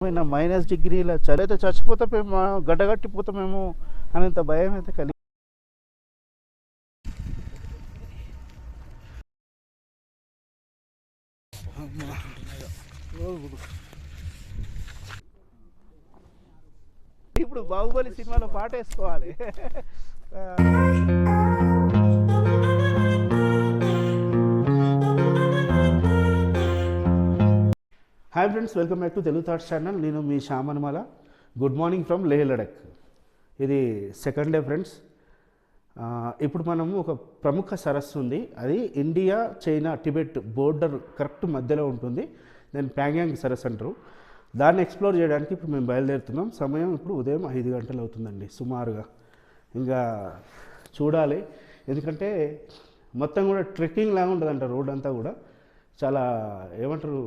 పోయిన మైనస్ డిగ్రీల చలి అయితే చచ్చిపోతామేమో గడ్డగట్టిపోతామేమో అనేంత భయం అయితే కలిగి ఇప్పుడు బాహుబలి సినిమాలో పాట వేసుకోవాలి. Hi friends welcome back to Telugu thoughts channel నేను మీ Shyamanamala good morning from Leh Ladakh ఇది సెకండ్ డే ఫ్రెండ్స్ ఇప్పుడు మనము ఒక ప్రముఖ సరస్సు ఉంది. అది India China Tibet border correct మధ్యలో ఉంటుంది. దాని ప్యాంగ్యాంగ్ సరస్సు అంటారు. దాన్ని ఎక్స్ప్లోర్ చేయడానికి ఇప్పుడు మేము బయలుదేరుతున్నాం. సమయం ఇప్పుడు ఉదయం ఐదు గంటలు అవుతుందండి సుమారుగా. ఇంకా చూడాలి. ఎందుకంటే మొత్తం కూడా ట్రెక్కింగ్ లాగా ఉంటుంది అంట రోడ్ అంతా కూడా. చాలా ఏమంటారు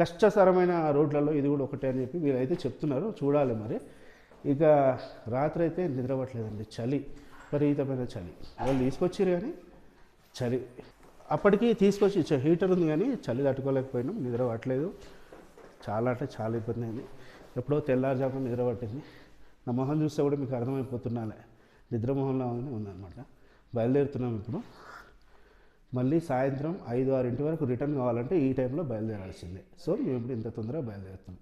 కష్టతరమైన రోడ్లలో ఇది కూడా ఒకటే అని చెప్పి వీళ్ళైతే చెప్తున్నారు. చూడాలి మరి. ఇక రాత్రి అయితే నిద్రపట్టలేదండి. చలి విపరీతమైన చలి. వాళ్ళు తీసుకొచ్చారు కానీ చలి. అప్పటికి తీసుకొచ్చి హీటర్ ఉంది కానీ చలి తట్టుకోలేకపోయినాం. నిద్ర పట్టలేదు. చాలా అంటే చాలా ఇబ్బంది అయింది. ఎప్పుడో తెల్లారుజామున నిద్ర పట్టింది. నా మొహం చూస్తే కూడా మీకు అర్థమైపోతున్నాలే. నిద్రమోహంలో ఉంది ఉందన్నమాట. బయలుదేరుతున్నాం ఇప్పుడు. మళ్ళీ సాయంత్రం ఐదు ఆరింటి వరకు రిటర్న్ కావాలంటే ఈ టైంలో బయలుదేరాల్సిందే. సో మేము ఇప్పుడు ఇంత తొందరగా బయలుదేరుతాం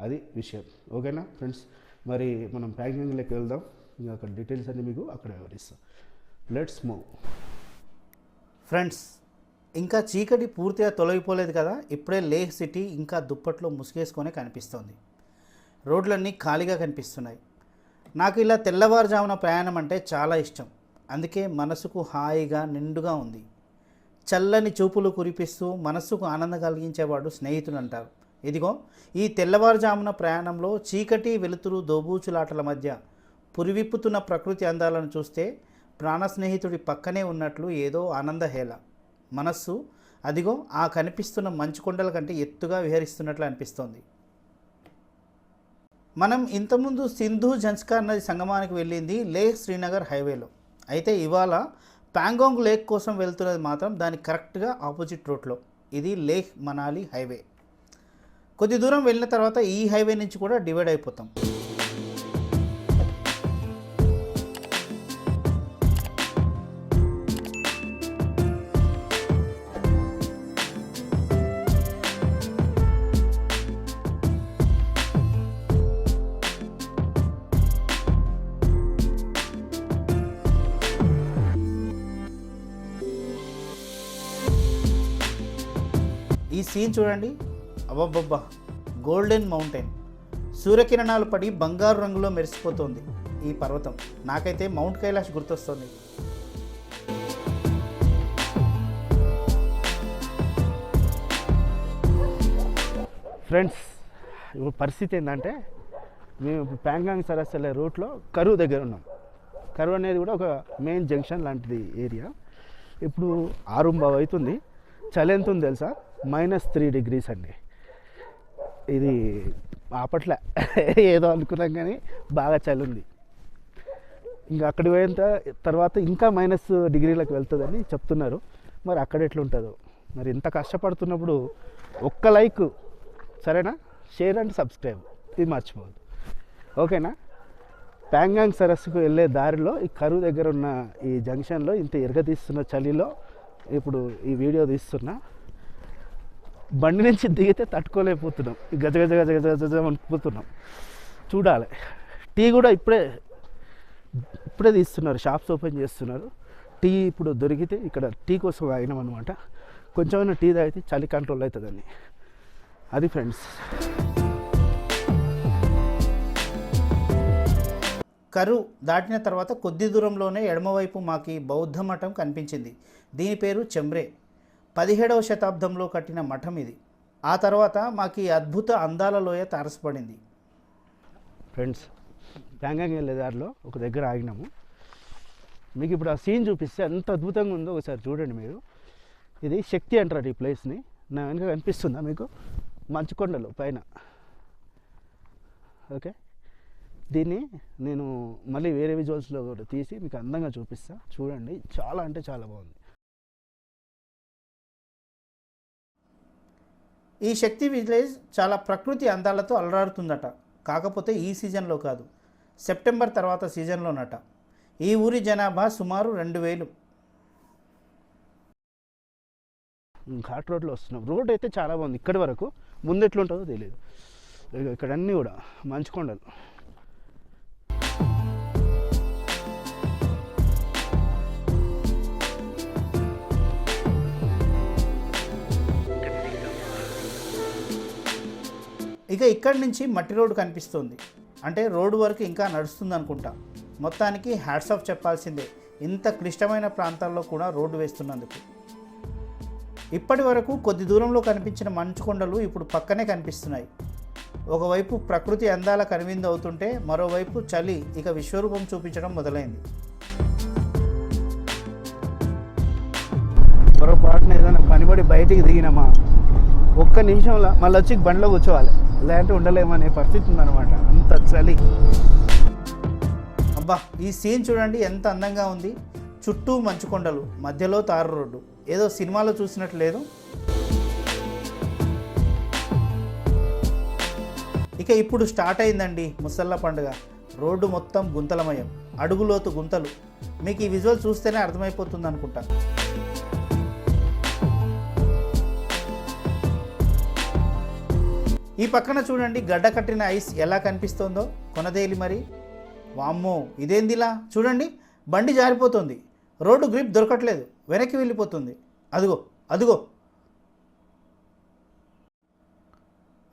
అది విషయం. ఓకేనా ఫ్రెండ్స్? మరి మనం ప్యాకింగ్లోకి వెళ్దాం. ఇంకా అక్కడ డీటెయిల్స్ అన్ని మీకు అక్కడ వివరిస్తాం. లెట్స్ మూవ్ ఫ్రెండ్స్ ఇంకా చీకటి పూర్తిగా తొలగిపోలేదు కదా? ఇప్పుడే లేహ్ సిటీ ఇంకా దుప్పట్లో ముసుగేసుకొని కనిపిస్తోంది. రోడ్లన్నీ ఖాళీగా కనిపిస్తున్నాయి. నాకు ఇలా తెల్లవారుజామున ప్రయాణం అంటే చాలా ఇష్టం. అందుకే మనసుకు హాయిగా నిండుగా ఉంది. చల్లని చూపులు కురిపిస్తూ మనస్సుకు ఆనందం కలిగించేవాడు స్నేహితులు అంటారు. ఇదిగో ఈ తెల్లవారుజామున ప్రయాణంలో చీకటి వెలుతురు దోబూచులాటల మధ్య పురివిప్పుతున్న ప్రకృతి అందాలను చూస్తే ప్రాణ స్నేహితుడి పక్కనే ఉన్నట్లు ఏదో ఆనందహేళ. మనస్సు అదిగో ఆ కనిపిస్తున్న మంచు కొండల కంటే ఎత్తుగా విహరిస్తున్నట్లు అనిపిస్తోంది. మనం ఇంతకుముందు సింధు జన్స్కార్ నది సంగమానికి వెళ్ళింది లేహ్ శ్రీనగర్ హైవేలో. అయితే ఇవాళ ప్యాంగోంగ్ లేక్ కోసం వెళ్తున్నది మాత్రం దాని కరెక్ట్గా ఆపోజిట్ రూట్లో ఇది లేహ్ మనాలి హైవే. కొద్ది దూరం వెళ్ళిన తర్వాత ఈ హైవే నుంచి కూడా డివైడ్ అయిపోతాం. సీన్ చూడండి. అబ్బబ్బబ్బా. Golden mountain. సూర్యకిరణాలు పడి బంగారు రంగులో మెరిసిపోతుంది ఈ పర్వతం. నాకైతే మౌంట్ కైలాష్ గుర్తొస్తుంది. ఫ్రెండ్స్ ఇప్పుడు పరిస్థితి ఏంటంటే మేము ప్యాంగాంగ్ సరస్సు వెళ్ళే రూట్లో కరువు దగ్గర ఉన్నాం. కరువు అనేది కూడా ఒక మెయిన్ జంక్షన్ లాంటిది ఏరియా. ఇప్పుడు ఆరుంబావు అవుతుంది చలి ఎంత ఉంది తెలుసా? మైనస్ త్రీ డిగ్రీస్ అండి. ఇది ఆపట్లే. ఏదో అనుకున్నాం కానీ బాగా చలి ఉంది ఇంకా అక్కడ పోయిన తర్వాత ఇంకా మైనస్ డిగ్రీలకు వెళ్తుందని చెప్తున్నారు. మరి అక్కడ ఎట్లుంటుందో. మరి ఇంత కష్టపడుతున్నప్పుడు ఒక్క లైక్ సరేనా? Share and subscribe. ఇది మర్చిపోవద్దు. ఓకేనా? ప్యాంగాంగ్ సరస్సుకు వెళ్ళే దారిలో ఈ కరువు దగ్గర ఉన్న ఈ జంక్షన్లో ఇంత ఎరగతీస్తున్న చలిలో ఇప్పుడు ఈ వీడియో తీస్తున్నా. బండి నుంచి దిగితే తట్టుకోలేకపోతున్నాం. గజ గజ గజ గజ గజ అనుకుపోతున్నాం. చూడాలి. టీ కూడా ఇప్పుడే ఇప్పుడే తీస్తున్నారు. షాప్స్ ఓపెన్ చేస్తున్నారు. టీ ఇప్పుడు దొరికితే ఇక్కడ టీ కోసం ఆగినాం అనమాట కొంచెమైనా టీ తాగితే చలి కంట్రోల్ అవుతుందని. అది ఫ్రెండ్స్. కరు దాటిన తర్వాత కొద్ది దూరంలోనే ఎడమవైపు మాకు బౌద్ధ మఠం కనిపించింది. దీని పేరు చెమ్రే. పదిహేడవ శతాబ్దంలో కట్టిన మఠం ఇది. ఆ తర్వాత మాకు ఈ అద్భుత అందాల లోయ తారసపడింది. ఫ్రెండ్స్ ప్యాంగాంగ్ వెళ్ళే దారిలో ఒక దగ్గర ఆగినాము. మీకు ఇప్పుడు ఆ సీన్ చూపిస్తే ఎంత అద్భుతంగా ఉందో ఒకసారి చూడండి మీరు. ఇది శక్తి అంటారు ఈ ప్లేస్ని నా. వెనుక కనిపిస్తుందా మీకు? మంచుకొండలు పైన. ఓకే? దీన్ని నేను మళ్ళీ వేరే విజువల్స్లో కూడా తీసి మీకు అందంగా చూపిస్తా. చూడండి చాలా అంటే చాలా బాగుంది. ఈ శక్తి విలేజ్ చాలా ప్రకృతి అందాలతో అలరాడుతుందట కాకపోతే ఈ సీజన్లో కాదు. సెప్టెంబర్ తర్వాత సీజన్లోనట. ఈ ఊరి జనాభా సుమారు రెండు వేలు. ఘాట్ రోడ్లో వస్తున్నాం. రోడ్ అయితే చాలా బాగుంది. ఇక్కడి వరకు ముందు ఎట్లుంటుందో తెలియదు ఇక్కడ అన్నీ కూడా మంచు కొండలు ఇక ఇక్కడి నుంచి మట్టి రోడ్డు కనిపిస్తుంది. అంటే రోడ్డు వరకు ఇంకా నడుస్తుంది అనుకుంటా. మొత్తానికి హ్యాట్స్ ఆఫ్ చెప్పాల్సిందే. ఇంత క్లిష్టమైన ప్రాంతాల్లో కూడా రోడ్డు వేస్తున్నందుకు. ఇప్పటి వరకు కొద్ది దూరంలో కనిపించిన మంచు కొండలు ఇప్పుడు పక్కనే కనిపిస్తున్నాయి. ఒకవైపు ప్రకృతి అందాల కనువిందు అవుతుంటే మరోవైపు చలి ఇక విశ్వరూపం చూపించడం మొదలైంది. పొరపాటున ఏదైనా పనిపడి బయటికి దిగినామా? ఒక్క నిమిషంలో మళ్ళీ వచ్చి బండిలో కూర్చోవాలి. లేదంటే ఉండలేమనే పరిస్థితి ఉందన్నమాట. అంత చలి. అబ్బా ఈ సీన్ చూడండి ఎంత అందంగా ఉంది. చుట్టూ మంచు కొండలు మధ్యలో తారు రోడ్డు. ఏదో సినిమాలో చూసినట్టు లేదు. ఇక ఇప్పుడు స్టార్ట్ అయిందండి ముసల్ల పండుగ. రోడ్డు మొత్తం గుంతలమయం. అడుగులోతు గుంతలు. మీకు ఈ విజువల్ చూస్తేనే అర్థమైపోతుంది అనుకుంటా ఈ పక్కన చూడండి గడ్డ కట్టిన ఐస్ ఎలా కనిపిస్తోందో. కొనదేలి మరి. వామ్మో ఇదేందిలా? చూడండి బండి జారిపోతుంది. రోడ్డు గ్రిప్ దొరకట్లేదు. వెనక్కి వెళ్ళిపోతుంది. అదిగో అదిగో.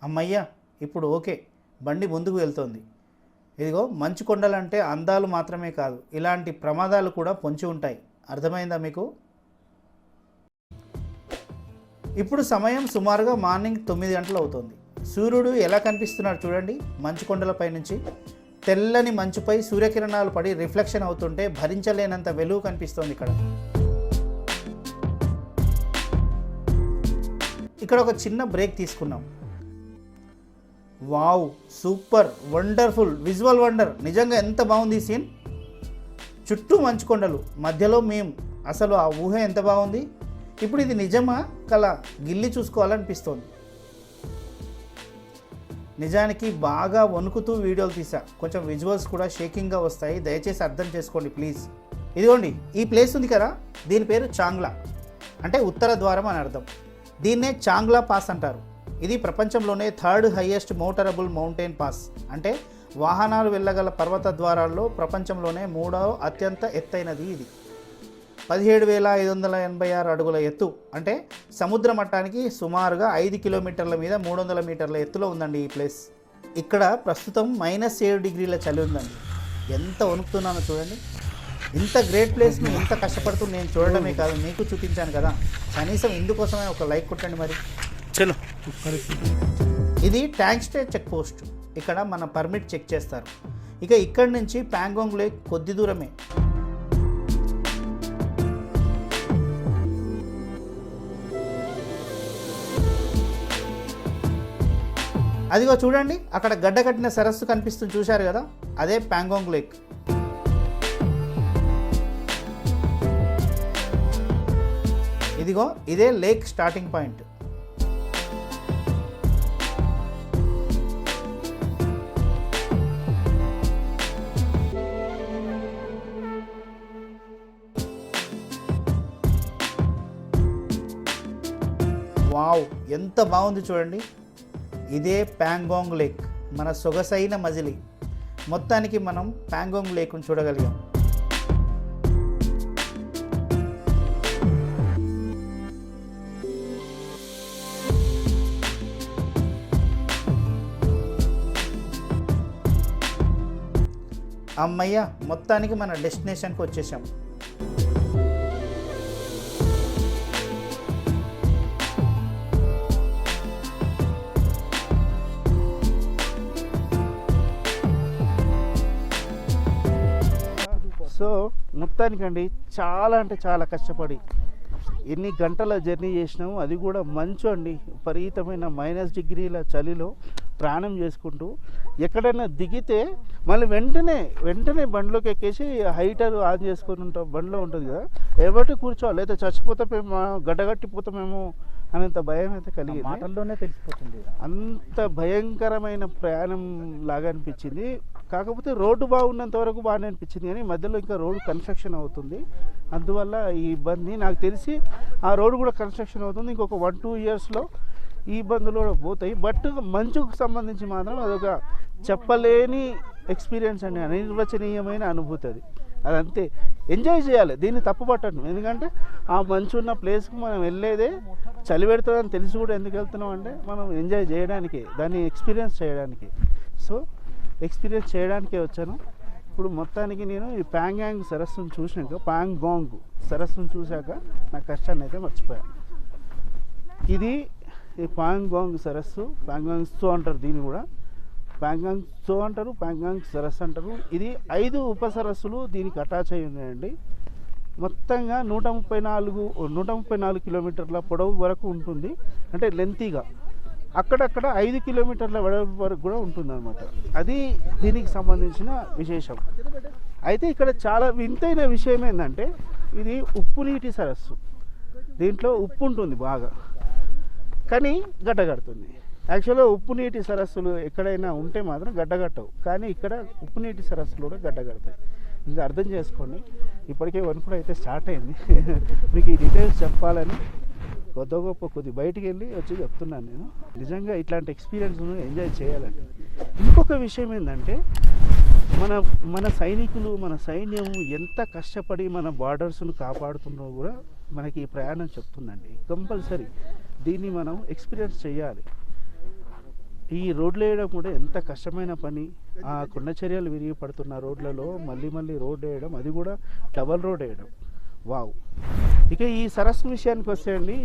అమ్మయ్యా ఇప్పుడు ఓకే. బండి ముందుకు వెళ్తోంది. ఇదిగో మంచు కొండలంటే అందాలు మాత్రమే కాదు ఇలాంటి ప్రమాదాలు కూడా పొంచి ఉంటాయి. అర్థమైందా మీకు? ఇప్పుడు సమయం సుమారుగా మార్నింగ్ తొమ్మిది గంటలు అవుతుంది. సూర్యుడు ఎలా కనిపిస్తున్నాడు చూడండి. మంచు కొండలపై నుంచి. తెల్లని మంచుపై సూర్యకిరణాలు పడి రిఫ్లెక్షన్ అవుతుంటే భరించలేనంత వెలుగు కనిపిస్తోంది ఇక్కడ. ఇక్కడ ఒక చిన్న బ్రేక్ తీసుకున్నాం wow super wonderful visual wonder. నిజంగా ఎంత బాగుంది ఈ సీన్. చుట్టూ మంచు కొండలు మధ్యలో మేము అసలు ఆ ఊహ ఎంత బాగుంది. ఇప్పుడు ఇది నిజమా కల? గిల్లి చూసుకోవాలనిపిస్తోంది. నిజానికి బాగా వణుకుతూ వీడియోలు తీసా. కొంచెం విజువల్స్ కూడా షేకింగ్గా వస్తాయి. దయచేసి అర్థం చేసుకోండి ప్లీజ్ ఇదిగోండి ఈ ప్లేస్ ఉంది కదా? దీని పేరు చాంగ్లా. అంటే ఉత్తర ద్వారం అని అర్థం. దీన్నే చాంగ్లా పాస్ అంటారు. ఇది ప్రపంచంలోనే third highest motorable mountain pass అంటే వాహనాలు వెళ్ళగల పర్వత ద్వారాల్లో ప్రపంచంలోనే మూడవ అత్యంత ఎత్తైనది ఇది. పదిహేడు వేల ఐదు వందల ఎనభై ఆరు అడుగుల ఎత్తు అంటే సముద్ర మట్టానికి సుమారుగా ఐదు కిలోమీటర్ల మీద మూడు వందల మీటర్ల ఎత్తులో ఉందండి ఈ ప్లేస్. ఇక్కడ ప్రస్తుతం మైనస్ ఏడు డిగ్రీల చలి ఉందండి. ఎంత వణుకుతున్నానో చూడండి. ఇంత గ్రేట్ ప్లేస్ని ఇంత కష్టపడుతూ నేను చూడడమే కాదు మీకు చూపించాను కదా. కనీసం ఇందుకోసమే ఒక లైక్ కొట్టండి మరి. చలో. ఇది ట్యాంక్ స్టేట్ చెక్ పోస్ట్. ఇక్కడ మన పర్మిట్ చెక్ చేస్తారు. ఇక ఇక్కడి నుంచి ప్యాంగోంగ్ లేక్ కొద్ది దూరమే. అదిగో చూడండి అక్కడ గడ్డ కట్టిన సరస్సు కనిపిస్తుంది చూశారు కదా? అదే ప్యాంగోంగ్ లేక్ ఇదిగో ఇదే లేక్ స్టార్టింగ్ పాయింట్ వావ్ ఎంత బాగుంది చూడండి. ఇదే ప్యాంగోంగ్ లేక్ మన సొగసైన మజిలీ. మొత్తానికి మనం ప్యాంగోంగ్ లేక్ను చూడగలిగాం. అమ్మయ్య మొత్తానికి మన డెస్టినేషన్కి వచ్చేసాం. మొత్తానికండి చాలా అంటే చాలా కష్టపడి ఎన్ని గంటల జర్నీ చేసినాము అది కూడా మంచు అండి. విపరీతమైన మైనస్ డిగ్రీల చలిలో ప్రయాణం చేసుకుంటూ ఎక్కడైనా దిగితే మళ్ళీ వెంటనే వెంటనే బండిలోకి ఎక్కేసి హైటర్ ఆన్ చేసుకొని ఉంటాం. బండిలో ఉంటుంది కదా. ఎవరికి కూర్చోవాలి? అయితే చచ్చిపోతామేమో గడ్డగట్టిపోతామేమో అనేంత భయం అయితే కలిగింది. మాటల్లోనే తెలిసిపోతుంది. అంత భయంకరమైన ప్రయాణం లాగా అనిపించింది. కాకపోతే రోడ్డు బాగున్నంత వరకు బాగానే అనిపించింది కానీ మధ్యలో ఇంకా రోడ్డు కన్స్ట్రక్షన్ అవుతుంది. అందువల్ల ఈ ఇబ్బంది నాకు తెలిసి ఆ రోడ్డు కూడా కన్స్ట్రక్షన్ అవుతుంది. ఇంకొక వన్ టూ ఇయర్స్లో ఈ ఇబ్బందులు కూడా పోతాయి. బట్ మంచుకు సంబంధించి మాత్రం అదొక చెప్పలేని ఎక్స్పీరియన్స్ అండి. అనిర్వచనీయమైన అనుభూతి అది. అదంతే. ఎంజాయ్ చేయాలి. దీన్ని తప్పు పట్టను ఎందుకంటే ఆ మంచు ఉన్న ప్లేస్కి మనం వెళ్ళేదే చలి పెడుతుందని తెలిసి కూడా ఎందుకు వెళ్తున్నాం అంటే మనం ఎంజాయ్ చేయడానికి. దాన్ని ఎక్స్పీరియన్స్ చేయడానికి. సో ఎక్స్పీరియన్స్ చేయడానికే వచ్చాను. ఇప్పుడు మొత్తానికి నేను ఈ ప్యాంగాంగ్ సరస్సును చూసినాక ప్యాంగాంగ్ సరస్సును చూశాక నా కష్టాన్ని అయితే మర్చిపోయాను. ఇది ఈ పాంగాంగ్ సరస్సు పాంగాంగ్ సో అంటారు దీన్ని కూడా. ప్యాంగాంగ్ సో అంటారు ప్యాంగాంగ్ సరస్సు అంటారు. ఇది ఐదు ఉప సరస్సులు దీనికి అటాచ్ అయి ఉన్నాయండి. మొత్తంగా నూట ముప్పై నాలుగు నూట ముప్పై నాలుగు కిలోమీటర్ల పొడవు వరకు ఉంటుంది. అంటే లెంతీగా. అక్కడక్కడ ఐదు కిలోమీటర్ల వెడల్పు వరకు కూడా ఉంటుంది అనమాట అది దీనికి సంబంధించిన విశేషం. అయితే ఇక్కడ చాలా వింతైన విషయం ఏంటంటే ఇది ఉప్పు నీటి సరస్సు. దీంట్లో ఉప్పు ఉంటుంది బాగా. కానీ గడ్డగడుతుంది యాక్చువల్గా ఉప్పు నీటి సరస్సులు ఎక్కడైనా ఉంటే మాత్రం గడ్డగట్టవు. కానీ ఇక్కడ ఉప్పు నీటి సరస్సులు కూడా గడ్డగడతాయి. ఇంకా అర్థం చేసుకోండి. ఇప్పటికే వణుకుడు అయితే స్టార్ట్ అయింది. మీకు ఈ డీటెయిల్స్ చెప్పాలని కొద్ది గొప్ప కొద్ది బయటికి వెళ్ళి వచ్చి చెప్తున్నాను నేను. నిజంగా ఇట్లాంటి ఎక్స్పీరియన్స్ ఎంజాయ్ చేయాలని ఇంకొక విషయం ఏంటంటే మన మన సైనికులు మన సైన్యం ఎంత కష్టపడి మన బార్డర్స్ను కాపాడుతున్నా కూడా మనకి ఈ ప్రయాణం చెప్తుందండి. కంపల్సరీ దీన్ని మనం ఎక్స్పీరియన్స్ చేయాలి. ఈ రోడ్లు వేయడం కూడా ఎంత కష్టమైన పని. ఆ కొండ చర్యలు విరిగి పడుతున్న రోడ్లలో మళ్ళీ మళ్ళీ రోడ్ వేయడం అది కూడా డబల్ రోడ్ వేయడం. వావ్. ఇక ఈ సరస్సు విషయానికి వస్తే అండి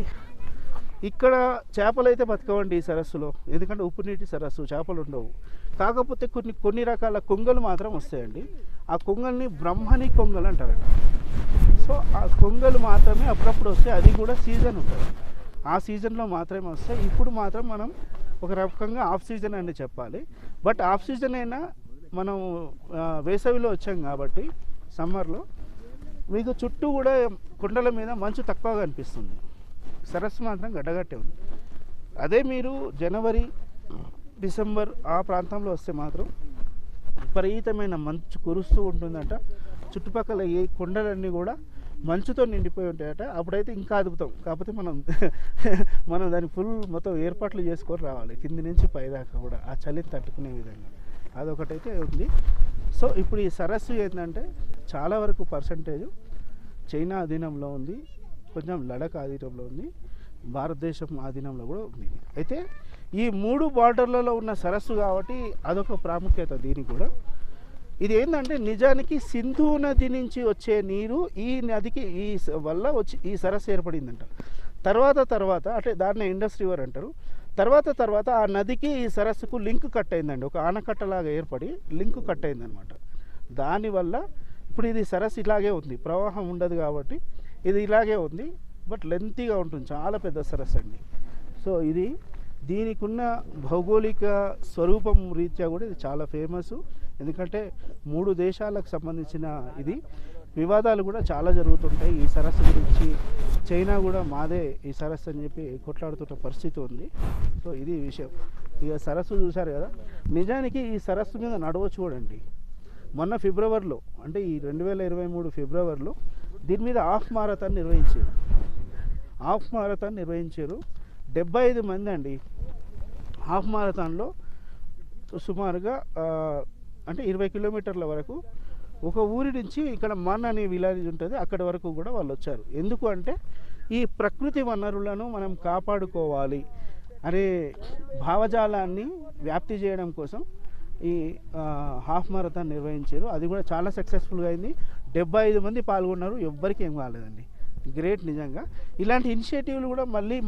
ఇక్కడ చేపలు అయితే బతకవండి ఈ సరస్సులో. ఎందుకంటే ఉప్పు నీటి సరస్సు చేపలు ఉండవు. కాకపోతే కొన్ని కొన్ని రకాల కొంగలు మాత్రం వస్తాయండి. ఆ కొంగల్ని బ్రహ్మణి కొంగలు అంటారంట. సో ఆ కొంగలు మాత్రమే అప్పుడప్పుడు వస్తాయి అది కూడా సీజన్ ఉంటుంది. ఆ సీజన్లో మాత్రమే వస్తాయి ఇప్పుడు మాత్రం మనం ఒక రకంగా ఆఫ్ సీజన్ అని చెప్పాలి. బట్ ఆఫ్ సీజన్ అయినా మనం వేసవిలో వచ్చాం కాబట్టి సమ్మర్లో మీకు చుట్టూ కూడా కొండల మీద మంచు తక్కువగా అనిపిస్తుంది. సరస్సు మాత్రం గడ్డగట్టే ఉంది. అదే మీరు జనవరి డిసెంబర్ ఆ ప్రాంతంలో వస్తే మాత్రం విపరీతమైన మంచు కురుస్తూ ఉంటుందంట. చుట్టుపక్కల ఏ కొండలన్నీ కూడా మంచుతో నిండిపోయి ఉంటాయట. అప్పుడైతే ఇంకా అదుపుతాం కాకపోతే మనం మనం దాన్ని ఫుల్ మొత్తం ఏర్పాట్లు చేసుకొని రావాలి. కింది నుంచి పైదాకా కూడా. ఆ చలిని తట్టుకునే విధంగా. అదొకటైతే ఉంది. సో ఇప్పుడు ఈ సరస్సు ఏంటంటే చాలా వరకు పర్సంటేజ్ చైనా అధీనంలో ఉంది. కొంచెం లడక్ ఆధీనంలో ఉంది. భారతదేశం ఆధీనంలో కూడా ఉంది. అయితే ఈ మూడు బార్డర్లలో ఉన్న సరస్సు కాబట్టి అదొక ప్రాముఖ్యత దీనికి కూడా. ఇది ఏంటంటే నిజానికి సింధు నది నుంచి వచ్చే నీరు ఈ నదికి ఈ వల్ల వచ్చి ఈ సరస్సు ఏర్పడిందంట. తర్వాత తర్వాత అంటే దాన్ని ఇండస్ రివర్ అంటారు. తర్వాత తర్వాత ఆ నదికి ఈ సరస్సుకు లింక్ కట్ అయిందండి. ఒక ఆనకట్టలాగా ఏర్పడి లింక్ కట్ అయిందనమాట దానివల్ల ఇప్పుడు ఇది సరస్సు ఇలాగే ఉంది. ప్రవాహం ఉండదు కాబట్టి ఇది ఇలాగే ఉంది. బట్ లెంతీగా ఉంటుంది. చాలా పెద్ద సరస్సు అండి. సో ఇది దీనికి ఉన్న భౌగోళిక స్వరూపం రీత్యా కూడా ఇది చాలా ఫేమస్ ఎందుకంటే మూడు దేశాలకు సంబంధించిన ఇది. వివాదాలు కూడా చాలా జరుగుతుంటాయి. ఈ సరస్సు గురించి చైనా కూడా మాదే ఈ సరస్సు అని చెప్పి కొట్లాడుతున్న పరిస్థితి ఉంది. సో ఇది విషయం. ఇక సరస్సు చూశారు కదా? నిజానికి ఈ సరస్సు మీద నడవ చూడండి. మొన్న ఫిబ్రవరిలో అంటే ఈ రెండు వేల ఇరవై మూడు ఫిబ్రవరిలో దీని మీద హాఫ్ మారథాన్ నిర్వహించారు. హాఫ్ మారథాన్ నిర్వహించారు. డెబ్బై ఐదు మంది అండి. హాఫ్ మారథాన్లో సుమారుగా అంటే ఇరవై కిలోమీటర్ల వరకు ఒక ఊరి నుంచి ఇక్కడ మన్ అనే విలేజ్ ఉంటుంది అక్కడి వరకు కూడా వాళ్ళు వచ్చారు. ఎందుకు అంటే ఈ ప్రకృతి వనరులను మనం కాపాడుకోవాలి. అనే భావజాలాన్ని వ్యాప్తి చేయడం కోసం ఈ హాఫ్ మారథాన్ నిర్వహించారు. అది కూడా చాలా సక్సెస్ఫుల్గా అయింది. డెబ్బై ఐదు మంది పాల్గొన్నారు. ఎవ్వరికి ఏం కాలేదండి. గ్రేట్ నిజంగా. ఇలాంటి ఇనిషియేటివ్లు కూడా మళ్ళీ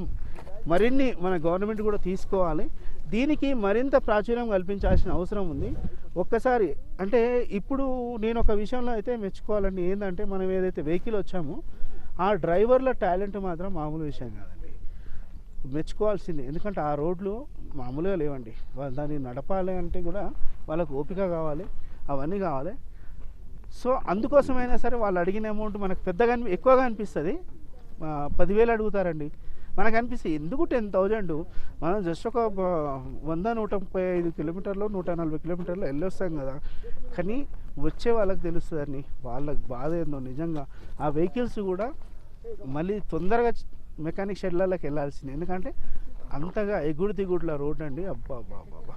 మరిన్ని మన గవర్నమెంట్ కూడా తీసుకోవాలి. దీనికి మరింత ప్రాచుర్యం కల్పించాల్సిన అవసరం ఉంది. ఒక్కసారి అంటే ఇప్పుడు నేను ఒక విషయంలో అయితే మెచ్చుకోవాలండి. ఏంటంటే మనం ఏదైతే వెహికల్ వచ్చామో ఆ డ్రైవర్ల టాలెంట్ మాత్రం మామూలు విషయం కాదండి. మెచ్చుకోవాల్సింది. ఎందుకంటే ఆ రోడ్లు మామూలుగా లేవండి. వాళ్ళు దాన్ని నడపాలి అంటే కూడా వాళ్ళకు ఓపిక కావాలి. అవన్నీ కావాలి. సో అందుకోసమైనా సరే వాళ్ళు అడిగిన అమౌంట్ మనకు పెద్దగా ఎక్కువగా అనిపిస్తుంది. పదివేలు అడుగుతారండి. మనకు అనిపిస్తుంది ఎందుకు టెన్ థౌజండ్ మనం జస్ట్ ఒక వంద నూట ముప్పై ఐదు కిలోమీటర్లు నూట నలభై కిలోమీటర్లు వెళ్ళొస్తాం కదా. కానీ వచ్చే వాళ్ళకి తెలుస్తుందని వాళ్ళకి బాధ ఏందో నిజంగా. ఆ వెహికల్స్ కూడా మళ్ళీ తొందరగా మెకానిక్ షెడ్లలోకి వెళ్ళాల్సింది. ఎందుకంటే అంతగా ఎగుడు దిగుడుల రోడ్ అండి. అబ్బా అబ్బా అబ్బా, అబ్బా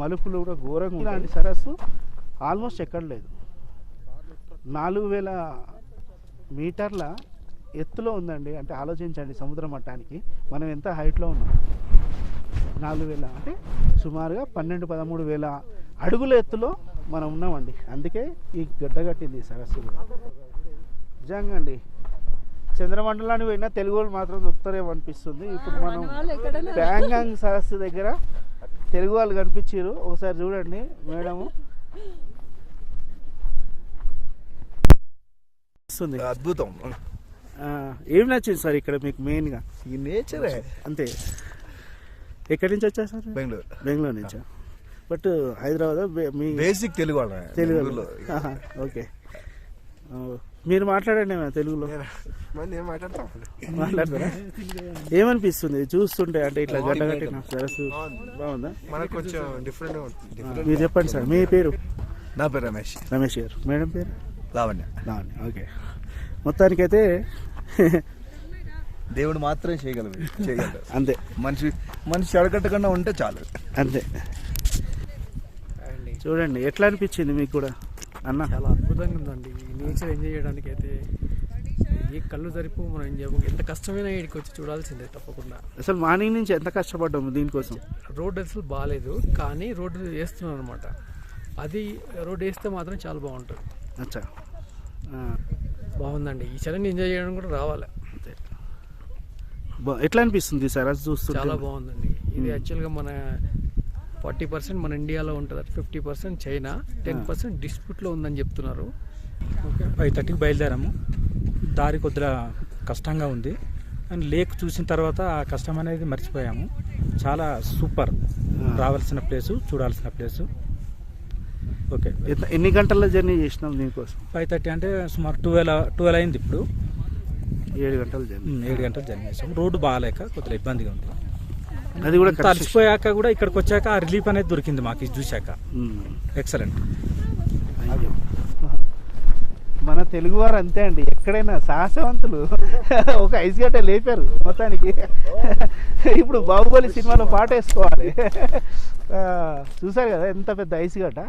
మలుపులు కూడా ఘోరంగా. ఇలాంటి సరస్సు ఆల్మోస్ట్ ఎక్కడ లేదు. నాలుగు వేల మీటర్ల ఎత్తులో ఉందండి. అంటే ఆలోచించండి సముద్ర మట్టానికి. మనం ఎంత హైట్లో ఉన్నాం? నాలుగు వేల. అంటే సుమారుగా పన్నెండు పదమూడు వేల అడుగుల ఎత్తులో మనం ఉన్నామండి. అందుకే ఈ గడ్డ కట్టింది ఈ సరస్సు నిజంగా అండి. చంద్రమండలానికి పోయినా తెలుగు వాళ్ళు మాత్రం దొరుకుతారేమో అనిపిస్తుంది. ఇప్పుడు మనం ప్యాంగాంగ్ సరస్సు దగ్గర తెలుగు వాళ్ళు కనిపించారు ఒకసారి చూడండి మేడము. వస్తుంది అద్భుతం. ఏం నచ్చింది సార్ ఇక్కడ మీకు మెయిన్గా? ఈ నేచరే. అంతే. ఎక్కడి నుంచి వచ్చారు సార్? బెంగళూరు. బెంగళూరు నుంచా. బట్ హైదరాబాద్ మీ బేసిక్ తెలుగు వాళ్ళ తెలుగు బెంగళూరులో. ఆహా, ఓకే. మీరు మాట్లాడండి ఏమైనా తెలుగులో? మాట్లాడతారా? ఏమనిపిస్తుంది? చూస్తుంటే అంటే ఇట్లా గడ్డ కట్టిన సరస్సు. బాగుందా. మనకు కొంచెం డిఫరెంట్ మీరు చెప్పండి సార్. మీ పేరు? నా పేరు రమేష్. రమేష్ గారు. మేడం పేరు? లావణ్య. లావణ్య. ఓకే. మొత్తానికైతే దేవుడు మాత్రమే చేయగలరు చేయగలరు అంతే. మనిషి మనిషి అడగట్టకుండా ఉంటే చాలు. అంతే. చూడండి ఎట్లా అనిపించింది మీకు కూడా? అన్న. చాలా అద్భుతంగా ఉందండి. నేచర్ ఎంజాయ్ చేయడానికి అయితే ఏ కళ్ళు సరిపో మనం ఎంజాయ్ ఎంత కష్టమైనా ఇక్కడికి వచ్చి చూడాల్సిందే తప్పకుండా. అసలు మార్నింగ్ నుంచి ఎంత కష్టపడ్డాము దీనికోసం? రోడ్ అసలు బాగాలేదు కానీ రోడ్డు వేస్తున్నాం అనమాట అది రోడ్ వేస్తే మాత్రం చాలా బాగుంటుంది. అచ్చా. బాగుందండి. ఈ చలని ఎంజాయ్ చేయడం కూడా రావాలి. ఎట్లా అనిపిస్తుంది సార్ అది చూస్తుంటే? చాలా బాగుందండి. ఇది యాక్చువల్గా మన ఫార్టీ పర్సెంట్ మన ఇండియాలో ఉంటుంది. Fifty percent China ten percent డిస్ప్యూట్లో ఉందని చెప్తున్నారు. ఓకే. ఫైవ్ థర్టీకి బయలుదేరాము. దారి కొద్దిగా కష్టంగా ఉంది. అండ్ లేక్ చూసిన తర్వాత ఆ కష్టం అనేది మర్చిపోయాము. చాలా సూపర్. రావాల్సిన ప్లేసు చూడాల్సిన ప్లేసు. ఓకే. ఎన్ని గంటల జర్నీ చేసినాం దీనికోసం? ఫైవ్ థర్టీ అంటే సుమారు ట్వెల్వ్ ట్వెల్వ్ అయింది ఇప్పుడు. ఏడు గంటల జర్నీ. ఏడు గంటలు జర్నీ చేసాము రోడ్డు బాగాలేక కొద్దిగా ఇబ్బందిగా ఉంది. అది కూడా అంతా అలసిపోయాక కూడా ఇక్కడికి వచ్చాక ఆ రిలీఫ్ అనేది దొరికింది మాకు ఇది చూశాక. ఎక్సలెంట్. మన తెలుగువారు అంతే అండి. ఎక్కడైనా సాహసవంతులు ఒక ఐస్ గట్ట లేపారు మొత్తానికి. ఇప్పుడు బాహుబలి సినిమాలో పాట వేసుకోవాలి. చూసారు కదా ఎంత పెద్ద ఐస్ గడ్డ?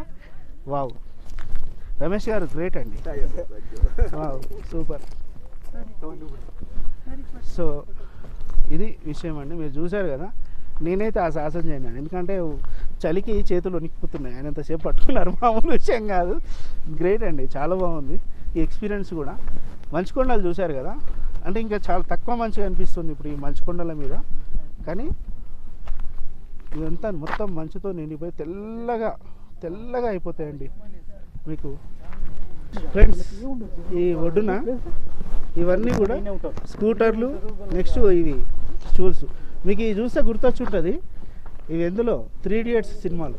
వావ్. రమేష్ గారు గ్రేట్ అండి. Wow super. సో ఇది విషయం అండి. మీరు చూశారు కదా నేనైతే ఆ సాహసం చేయను. ఎందుకంటే చలికి చేతులు వణికిపోతున్నాయి. ఆయన ఎంతసేపు పట్టుకున్నారు? మామూలు విషయం కాదు. గ్రేట్ అండి. చాలా బాగుంది. ఈ ఎక్స్పీరియన్స్ కూడా. మంచుకొండలు చూశారు కదా? అంటే ఇంకా చాలా తక్కువ మంచిగా అనిపిస్తుంది ఇప్పుడు ఈ మంచుకొండల మీద. కానీ ఇదంతా మొత్తం మంచుతో నిండిపోయి తెల్లగా తెల్లగా అయిపోతాయండి. మీకు ఫ్రెండ్స్ ఈ ఒడ్డున ఇవన్నీ కూడా స్కూటర్లు నెక్స్ట్ ఇవి స్టూల్స్. మీకు ఇవి చూస్తే గుర్తొచ్చుంటుంది. ఇవి ఎందులో? త్రీ ఇడియట్స్ సినిమాలు.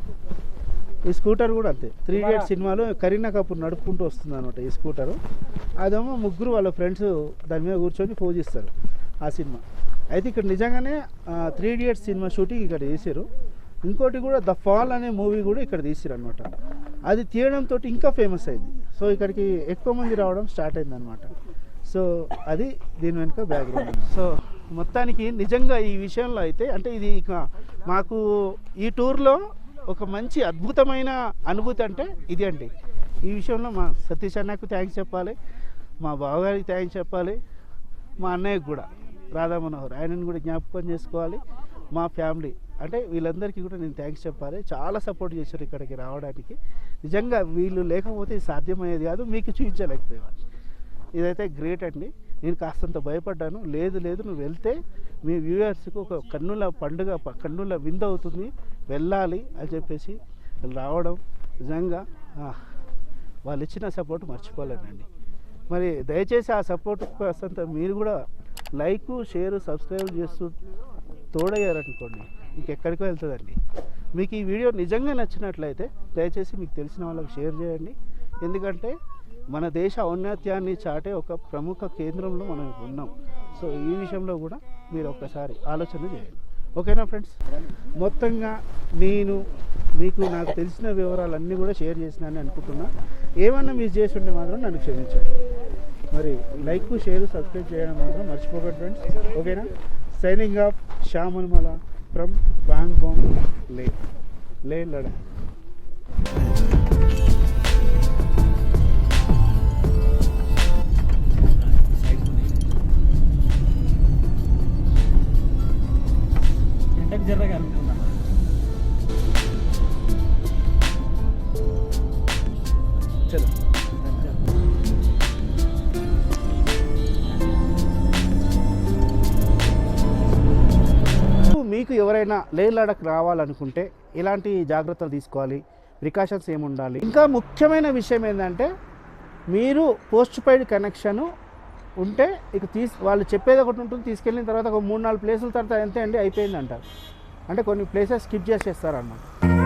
ఈ స్కూటర్ కూడా అంతే. త్రీ ఇడియట్స్ సినిమాలో కరీనా కపూర్ నడుపుకుంటూ వస్తుంది అనమాట ఈ స్కూటరు. అదేమో ముగ్గురు వాళ్ళ ఫ్రెండ్స్ దాని మీద కూర్చొని పూజిస్తారు ఆ సినిమా. అయితే ఇక్కడ నిజంగానే త్రీ ఇడియట్స్ సినిమా షూటింగ్ ఇక్కడ చేశారు. ఇంకోటి కూడా ద ఫాల్ అనే మూవీ కూడా ఇక్కడ తీసారు అనమాట అది తీయడంతో ఇంకా ఫేమస్ అయింది. సో ఇక్కడికి ఎక్కువ మంది రావడం స్టార్ట్ అయింది అనమాట సో అది దీని వెనుక బ్యాక్గ్రౌండ్ సో మొత్తానికి నిజంగా ఈ విషయంలో అయితే అంటే ఇది ఇక మాకు ఈ టూర్లో ఒక మంచి అద్భుతమైన అనుభూతి అంటే ఇది అండి. ఈ విషయంలో మా సతీష్ అన్నకు థ్యాంక్స్ చెప్పాలి. మా బావగారికి థ్యాంక్స్ చెప్పాలి. మా అన్నయ్యకు కూడా. రాధా మనోహర్ ఆయనను కూడా జ్ఞాపకం చేసుకోవాలి. మా ఫ్యామిలీ అంటే వీళ్ళందరికీ కూడా నేను థ్యాంక్స్ చెప్పాలి. చాలా సపోర్ట్ చేశారు ఇక్కడికి రావడానికి. నిజంగా వీళ్ళు లేకపోతే ఇది సాధ్యమయ్యేది కాదు. మీకు చూపించలేకపోయేవాళ్ళు ఇదైతే గ్రేట్ అండి. నేను కాస్తంత భయపడ్డాను. లేదు లేదు నువ్వు వెళ్తే మీ వ్యూవర్స్కి ఒక కన్నుల పండుగ కన్నుల విందు అవుతుంది. వెళ్ళాలి అని చెప్పేసి రావడం నిజంగా వాళ్ళు ఇచ్చిన సపోర్ట్ మర్చిపోలేనండి. మరి దయచేసి ఆ సపోర్ట్ కాస్తంత మీరు కూడా లైక్ షేర్ సబ్స్క్రైబ్ చేస్తూ తోడయ్యారనుకోండి ఇంకెక్కడికో వెళ్తుందండి. మీకు ఈ వీడియో నిజంగా నచ్చినట్లయితే దయచేసి మీకు తెలిసిన వాళ్ళకి షేర్ చేయండి. ఎందుకంటే మన దేశ ఔన్నత్యాన్ని చాటే ఒక ప్రముఖ కేంద్రంలో మనం ఉన్నాం. సో ఈ విషయంలో కూడా మీరు ఒక్కసారి ఆలోచన చేయండి. ఓకేనా ఫ్రెండ్స్? మొత్తంగా నేను మీకు నాకు తెలిసిన వివరాలన్నీ కూడా షేర్ చేసినానని అనుకుంటున్నా. ఏమన్నా మిస్ చేసి ఉంటే మాత్రం నన్ను క్షమించండి. మరి లైక్ షేర్ సబ్స్క్రైబ్ చేయడం మాత్రం మర్చిపోకండి ఫ్రెండ్స్. ఓకేనా? సైనింగ్ ఆఫ్ శ్యామన్మల ఫ్రమ్ బాంగ్ బాంగ్ లే లే లడక్ ఎండకు జర్రగా అనుకుంటున్నాను చలో. మీకు ఎవరైనా లే లడక్ రావాలనుకుంటే ఎలాంటి జాగ్రత్తలు తీసుకోవాలి? ప్రికాషన్స్ ఏమి ఉండాలి ఇంకా ముఖ్యమైన విషయం ఏంటంటే మీరు పోస్ట్ పెయిడ్ కనెక్షను ఉంటే ఇక తీసి వాళ్ళు చెప్పేది ఒకటి ఉంటుంది తీసుకెళ్ళిన తర్వాత ఒక మూడు నాలుగు ప్లేసుల తర్వాత అంతే అండి అయిపోయింది అంటారు అంటే కొన్ని ప్లేసెస్ స్కిప్ చేసేస్తారన్నమాట.